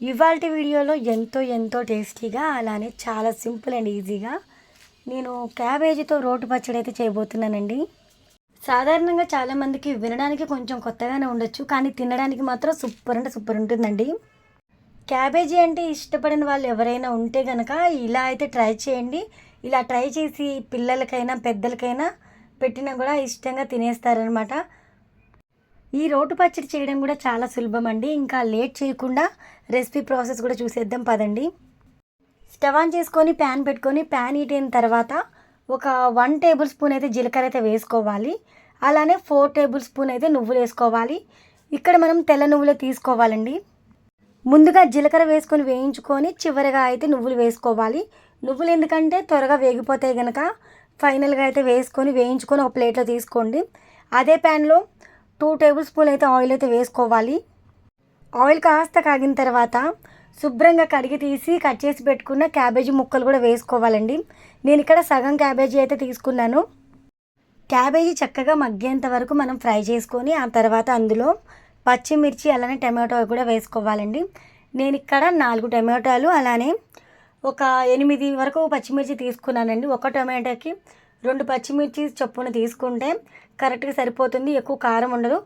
ఇవాళ వీడియోలో ఎంతో ఎంతో టేస్టీగా అలానే చాలా సింపుల్ అండ్ ఈజీగా నేను క్యాబేజీతో రోటి పచ్చడి అయితే చేయబోతున్నానండి. సాధారణంగా చాలామందికి వినడానికి కొంచెం కొత్తగానే ఉండొచ్చు కానీ తినడానికి మాత్రం సూపర్ అంటే సూపర్ ఉంటుందండి. క్యాబేజీ అంటే ఇష్టపడిన వాళ్ళు ఎవరైనా ఉంటే కనుక ఇలా అయితే ట్రై చేయండి. ఇలా ట్రై చేసి పిల్లలకైనా పెద్దలకైనా పెట్టినా కూడా ఇష్టంగా తినేస్తారనమాట ఈ రోటు పచ్చడి చేయడం కూడా చాలా సులభం అండి ఇంకా లేట్ చేయకుండా రెసిపీ ప్రాసెస్ కూడా చూసేద్దాం పదండి. స్టవ్ ఆన్ చేసుకొని ప్యాన్ పెట్టుకొని ప్యాన్ హీట్ అయిన తర్వాత ఒక వన్ టేబుల్ స్పూన్ అయితే జీలకర్ర అయితే వేసుకోవాలి. అలానే ఫోర్ టేబుల్ స్పూన్ అయితే నువ్వులు వేసుకోవాలి. ఇక్కడ మనం తెల్ల నువ్వులే తీసుకోవాలండి. ముందుగా జీలకర్ర వేసుకొని వేయించుకొని చివరిగా అయితే నువ్వులు వేసుకోవాలి. నువ్వులు ఎందుకంటే త్వరగా వేగిపోతాయి కనుక ఫైనల్గా అయితే వేసుకొని వేయించుకొని ఒక ప్లేట్లో తీసుకోండి. అదే ప్యాన్లో టూ టేబుల్ స్పూన్ అయితే ఆయిల్ అయితే వేసుకోవాలి. ఆయిల్ కాస్త కాగిన తర్వాత శుభ్రంగా కడిగి తీసి కట్ చేసి పెట్టుకున్న క్యాబేజీ ముక్కలు కూడా వేసుకోవాలండి. నేను ఇక్కడ సగం క్యాబేజీ అయితే తీసుకున్నాను. క్యాబేజీ చక్కగా మగ్గేంత వరకు మనం ఫ్రై చేసుకొని ఆ తర్వాత అందులో పచ్చిమిర్చి అలానే టమాటో కూడా వేసుకోవాలండి. నేను ఇక్కడ నాలుగు టమాటాలు అలానే ఒక ఎనిమిది వరకు పచ్చిమిర్చి తీసుకున్నానండి. ఒక టమాటాకి రెండు పచ్చిమిర్చి చొప్పున తీసుకుంటే కరెక్ట్గా సరిపోతుంది ఎక్కువ కారం ఉండదు.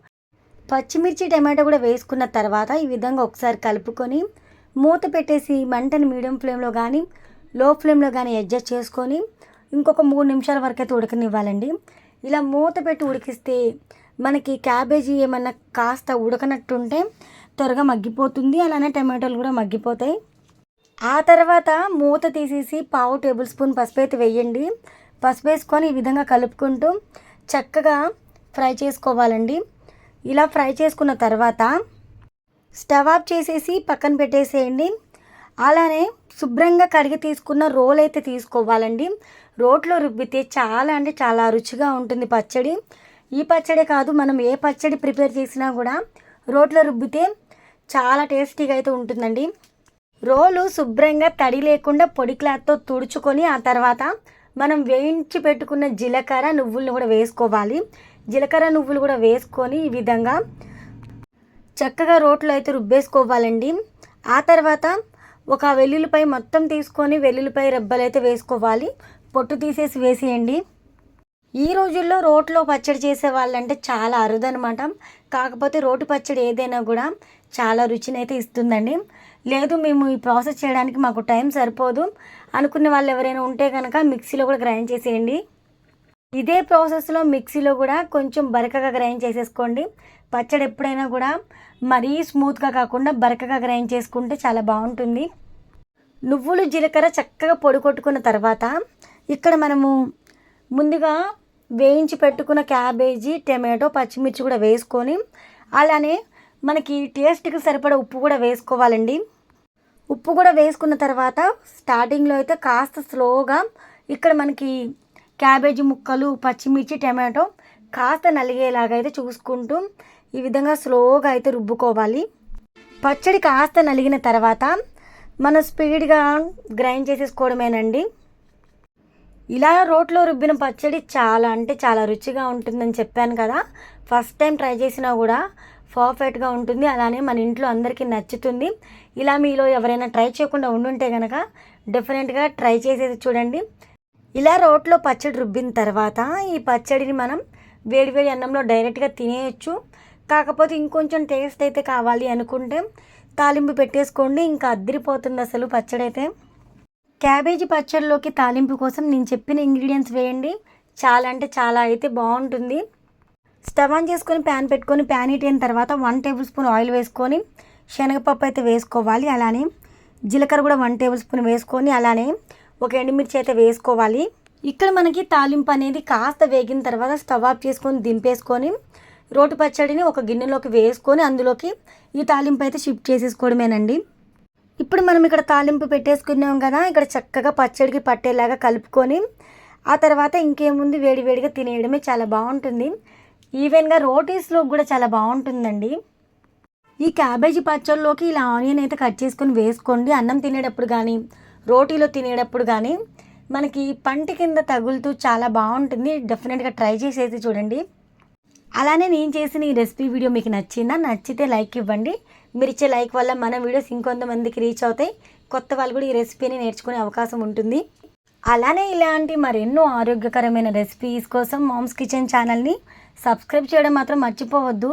పచ్చిమిర్చి టమాటో కూడా వేసుకున్న తర్వాత ఈ విధంగా ఒకసారి కలుపుకొని మూత పెట్టేసి మంటను మీడియం ఫ్లేమ్లో కానీ లో ఫ్లేమ్లో కానీ అడ్జస్ట్ చేసుకొని ఇంకొక మూడు నిమిషాల వరకు అయితే ఉడకనివ్వాలండి. ఇలా మూత పెట్టి ఉడికిస్తే మనకి క్యాబేజీ ఏమన్నా కాస్త ఉడకనట్టుంటే త్వరగా మగ్గిపోతుంది అలానే టమాటోలు కూడా మగ్గిపోతాయి. ఆ తర్వాత మూత తీసేసి పావు టేబుల్ స్పూన్ పసుపు అయితే వేయండి. పసుపు వేసుకొని ఈ విధంగా కలుపుకుంటూ చక్కగా ఫ్రై చేసుకోవాలండి. ఇలా ఫ్రై చేసుకున్న తర్వాత స్టవ్ ఆఫ్ చేసేసి పక్కన పెట్టేసేయండి. అలానే శుభ్రంగా కడిగి తీసుకున్న రోల్ అయితే తీసుకోవాలండి. రోట్లో రుబ్బితే చాలా అంటే చాలా రుచిగా ఉంటుంది పచ్చడి. ఈ పచ్చడే కాదు మనం ఏ పచ్చడి ప్రిపేర్ చేసినా కూడా రోట్లో రుబ్బితే చాలా టేస్టీగా అయితే ఉంటుందండి. రోలు శుభ్రంగా తడి లేకుండా పొడి క్లాత్తో తుడుచుకొని ఆ తర్వాత మనం వేయించి పెట్టుకున్న జీలకర్ర నువ్వులను కూడా వేసుకోవాలి. జీలకర్ర నువ్వులు కూడా వేసుకొని ఈ విధంగా చక్కగా రోట్లో అయితే రుబ్బేసుకోవాలండి. ఆ తర్వాత ఒక వెల్లుల్లిపై మొత్తం తీసుకొని వెల్లుల్లిపై రెబ్బలు అయితే వేసుకోవాలి. పొట్టు తీసేసి వేసేయండి. ఈ రోజుల్లో రోట్లో పచ్చడి చేసే వాళ్ళంటే చాలా అరుదనమాట. కాకపోతే రోటి పచ్చడి ఏదైనా కూడా చాలా రుచిని అయితే ఇస్తుందండి. లేదు మేము ఈ ప్రాసెస్ చేయడానికి మాకు టైం సరిపోదు. అనుకునే వాళ్ళు ఎవరైనా ఉంటే కనుక మిక్సీలో కూడా గ్రైండ్ చేసేయండి. ఇదే ప్రాసెస్లో మిక్సీలో కూడా కొంచెం బరకగా గ్రైండ్ చేసేసుకోండి. పచ్చడి ఎప్పుడైనా కూడా మరీ స్మూత్గా కాకుండా బరకగా గ్రైండ్ చేసుకుంటే చాలా బాగుంటుంది. నువ్వులు జీలకర్ర చక్కగా పొడి కొట్టుకున్న తర్వాత ఇక్కడ మనము ముందుగా వేయించి పెట్టుకున్న క్యాబేజీ టమాటో పచ్చిమిర్చి కూడా వేసుకొని అలానే మనకి టేస్ట్కి సరిపడా ఉప్పు కూడా వేసుకోవాలండి. ఉప్పు కూడా వేసుకున్న తర్వాత స్టార్టింగ్లో అయితే కాస్త స్లోగా ఇక్కడ మనకి క్యాబేజీ ముక్కలు పచ్చిమిర్చి టమాటో కాస్త నలిగేలాగా అయితే చూసుకుంటూ ఈ విధంగా స్లోగా అయితే రుబ్బుకోవాలి. పచ్చడి కాస్త నలిగిన తర్వాత మనం స్పీడ్గా గ్రైండ్ చేసేసుకోవడమేనండి. ఇలా రోట్లో రుబ్బిన పచ్చడి చాలా అంటే చాలా రుచిగా ఉంటుందని చెప్పాను కదా. ఫస్ట్ టైం ట్రై చేసినా కూడా పర్ఫెక్ట్గా ఉంటుంది. అలానే మన ఇంట్లో అందరికీ నచ్చుతుంది. ఇలా మీలో ఎవరైనా ట్రై చేయకుండా ఉండుంటే కనుక డెఫినెట్గా ట్రై చేసేది చూడండి. ఇలా రోట్లో పచ్చడి రుబ్బిన తర్వాత ఈ పచ్చడిని మనం వేడివేడి అన్నంలో డైరెక్ట్గా తినేయచ్చు. కాకపోతే ఇంకొంచెం టేస్ట్ అయితే కావాలి అనుకుంటే తాలింపు పెట్టేసుకోండి. ఇంకా అద్దరిపోతుంది అసలు పచ్చడి అయితే. క్యాబేజీ పచ్చడిలోకి తాలింపు కోసం నేను చెప్పిన ఇంగ్రీడియంట్స్ వేయండి. చాలా అంటే చాలా అయితే బాగుంటుంది. స్టవ్ ఆన్ చేసుకొని ప్యాన్ పెట్టుకొని ప్యాన్ హీట్ అయిన తర్వాత వన్ టేబుల్ స్పూన్ ఆయిల్ వేసుకొని శనగపప్పు అయితే వేసుకోవాలి అలానే జీలకర్ర కూడా వన్ టేబుల్ స్పూన్ వేసుకొని అలానే ఒక ఎండుమిర్చి అయితే వేసుకోవాలి. ఇక్కడ మనకి తాలింపు అనేది కాస్త వేగిన తర్వాత స్టవ్ ఆఫ్ చేసుకొని దింపేసుకొని రోటి పచ్చడిని ఒక గిన్నెలోకి వేసుకొని అందులోకి ఈ తాలింపు అయితే షిఫ్ట్ చేసేసుకోవడమేనండి. ఇప్పుడు మనం ఇక్కడ తాలింపు పెట్టేసుకున్నాం కదా ఇక్కడ చక్కగా పచ్చడికి పట్టేలాగా కలుపుకొని ఆ తర్వాత ఇంకేముంది వేడివేడిగా తినేయడమే చాలా బాగుంటుంది. ఈవెన్గా రోటీస్లో కూడా చాలా బాగుంటుందండి. ఈ క్యాబేజీ పచ్చళ్ళలోకి ఇలా ఆనియన్ అయితే కట్ చేసుకొని వేసుకోండి. అన్నం తినేటప్పుడు కానీ రోటీలో తినేటప్పుడు కానీ మనకి పంట కింద తగులుతూ చాలా బాగుంటుంది. డెఫినెట్గా ట్రై చేసేది చూడండి. అలానే నేను చేసిన ఈ రెసిపీ వీడియో మీకు నచ్చిందా? నచ్చితే లైక్ ఇవ్వండి. మీరు ఇచ్చే లైక్ వల్ల మన వీడియోస్ ఇంకొంతమందికి రీచ్ అవుతాయి. కొత్త వాళ్ళు కూడా ఈ రెసిపీని నేర్చుకునే అవకాశం ఉంటుంది. అలానే ఇలాంటి మరెన్నో ఆరోగ్యకరమైన రెసిపీస్ కోసం మామ్స్ కిచెన్ ఛానల్ని సబ్స్క్రైబ్ చేయడం మాత్రం మర్చిపోవద్దు.